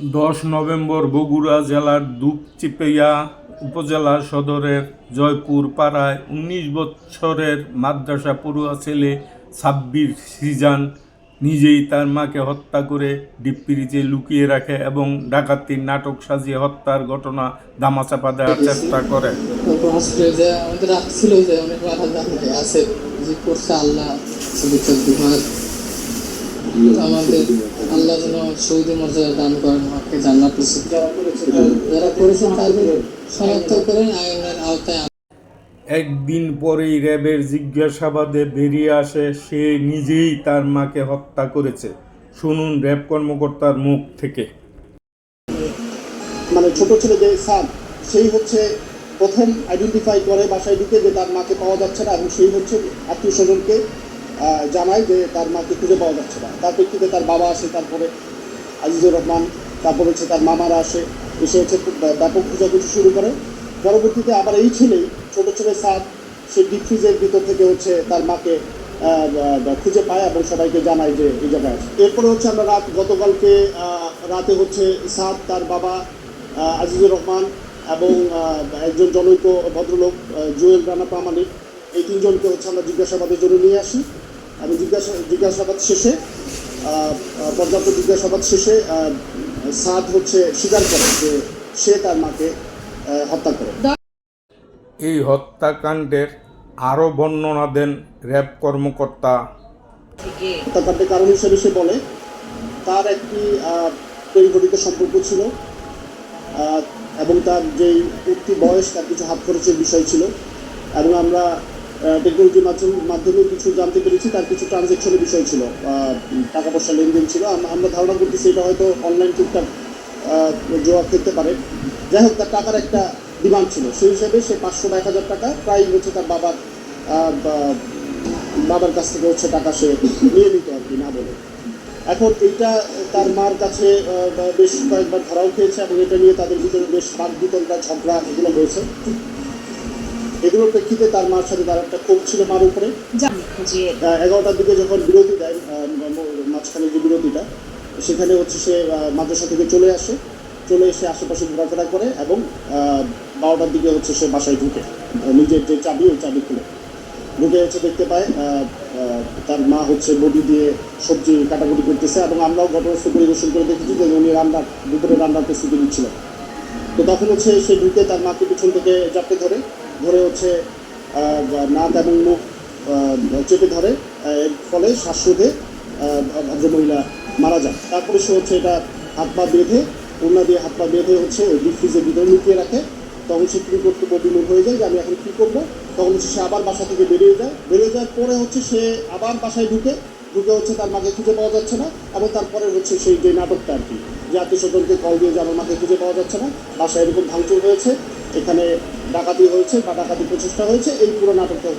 দশ নভেম্বর বগুড়া জেলার দুপচিপিয়া উপজেলা সদরের জয়পুর পাড়ায় উনিশ বছরের মাদ্রাসা পড়ুয়া ছেলে সাব্বির সিজান নিজেই তার মাকে হত্যা করে ডিপ্পিরিতে লুকিয়ে রাখে এবং ডাকাতির নাটক সাজিয়ে হত্যার ঘটনা দামাচাপা দেওয়ার চেষ্টা করে। আল্লাহ যেন সৌদি মর্যাদা দান করেন আমাকে জান্নাত নসিব যারা করেছেন তাদের শনাক্ত করেন আইনের আওতায় একদিন পরেই র্যাবের জিজ্ঞাসাবাদে বেরিয়ে আসে সে নিজেই তার মাকে হত্যা করেছে। শুনুন র্যাব কর্মকর্তার মুখ থেকে। মানে ছোট ছেলে যে সাদ সেই হচ্ছে প্রথম আইডেন্টিফাই করে বাসায় ঢুকে যে তার মাকে পাওয়া যাচ্ছে না এবং সেই হচ্ছে আত্মীয় স্বজনকে জানায় যে তার মাকে খুঁজে পাওয়া যাচ্ছে না। তার প্রেক্ষিতে তার বাবা আসে, তারপরে আজিজুর রহমান, তারপর হচ্ছে তার মামারা আসে, এসে হচ্ছে ব্যাপক খোঁজাখুঁজি শুরু করে। পরবর্তীতে আবার এই ছেলেই ছোট ছেলে সাদ, সে ডিপ ফ্রিজের ভিতর থেকে হচ্ছে তার মাকে খুঁজে পায় এবং সবাইকে জানায় যে এই জায়গায় আছে। এরপরে হচ্ছে আমরা রাত, গতকালকে রাতে হচ্ছে সাদ তার বাবা আজিজুর রহমান এবং একজন জনৈক ভদ্রলোক জুয়েল রানা প্রামাণিক, এই তিনজনকে হচ্ছে আমরা জিজ্ঞাসাবাদের জন্য নিয়ে আসি। এবং জিজ্ঞাসা জিজ্ঞাসাবাদ শেষে পর্যাপ্ত জিজ্ঞাসাবাদ শেষে সাদ হচ্ছে স্বীকার করে যে সে তার মাকে হত্যা করে। এই হত্যাকাণ্ডের আরও বর্ণনা দেন র্যাব কর্মকর্তা। হত্যাকাণ্ডের কারণ হিসেবে সে বলে তার একটি আহ, সম্পর্ক ছিল এবং তার যেই উঠতি বয়স তার কিছু হাত খরচের বিষয় ছিল এবং আমরা টেকনোলজির মাধ্যমে মাধ্যমে কিছু জানতে পেরেছি, তার কিছু ট্রানজেকশনের বিষয় ছিল টাকা পয়সা লেনদেন ছিল। আম- আমরা ধারণা করতেছি এটা হয়তো অনলাইন টুকটাক জোয়া খেলতে পারে। যাই হোক, তার টাকার একটা ডিমান্ড ছিল। সেই হিসাবে সে পাঁচশো বা এক হাজার টাকা প্রায় হচ্ছে তার বাবার বাবার কাছ থেকে হচ্ছে টাকা সে নিয়ে নিত আর কি, না বলে। এখন এইটা তার মার কাছে বেশ কয়েকবার ধরাও খেয়েছে এবং এটা নিয়ে তাদের ভিতরে বেশ বাদ বিতনটা ঝগড়া এগুলো হয়েছে। এগুলোর প্রেক্ষিতে তার মার সাথে তার একটা ক্ষোভ ছিল মার উপরে। আহ, এগারোটার দিকে যখন বিরতি দেয় মাঝখানে যে বিরতিটা সেখানে হচ্ছে সে মাদ্রাসা থেকে চলে আসে। চলে এসে আশেপাশে ঘোরাফেরা করে এবং বারোটার দিকে হচ্ছে সে বাসায় ঢুকে। নিজের যে চাবি ওই চাবি খুলে। ঢুকে হচ্ছে দেখতে পায় তার মা হচ্ছে বডি দিয়ে সবজি কাটাকুটি করতেছে এবং আমরাও ঘটনাস্থল পরিদর্শন করে দেখেছি যে উনি রান্নার দুপুরে রান্নার প্রস্তুতি নিচ্ছিলেন। তো তখন হচ্ছে সে ঢুকে তার মাকে পিছন থেকে চাপতে ধরে। ধরে হচ্ছে নাক এবং মুখ চেপে ধরে এর ফলে শ্বাসরোধে ভদ্রমহিলা মারা যান। তারপরে সে হচ্ছে এটা হাত পা বেঁধে ওনা দিয়ে হাত পা বেঁধে হচ্ছে ডিপ ফ্রিজের ভিতরে লুকিয়ে রাখে। তখন সে কী করতে বিমূল হয়ে যায় যে আমি এখন কী করব? তখন হচ্ছে সে আবার বাসা থেকে বেরিয়ে যায়। বেরিয়ে যাওয়ার পরে হচ্ছে সে আবার বাসায় ঢুকে ঢুকে হচ্ছে তার মাকে খুঁজে পাওয়া যাচ্ছে না এবং তারপরে হচ্ছে সেই যে নাটকটা আর কি, যে আত্মীয় স্বজনকে কল দিয়ে যে আমার মাকে খুঁজে পাওয়া যাচ্ছে না, বাসায় এরকম ভাঙচুর হয়েছে। এখানে ডাকাতি হয়েছে বা ডাকাতি প্রচেষ্টা হয়েছে এই পুরো নাটকটা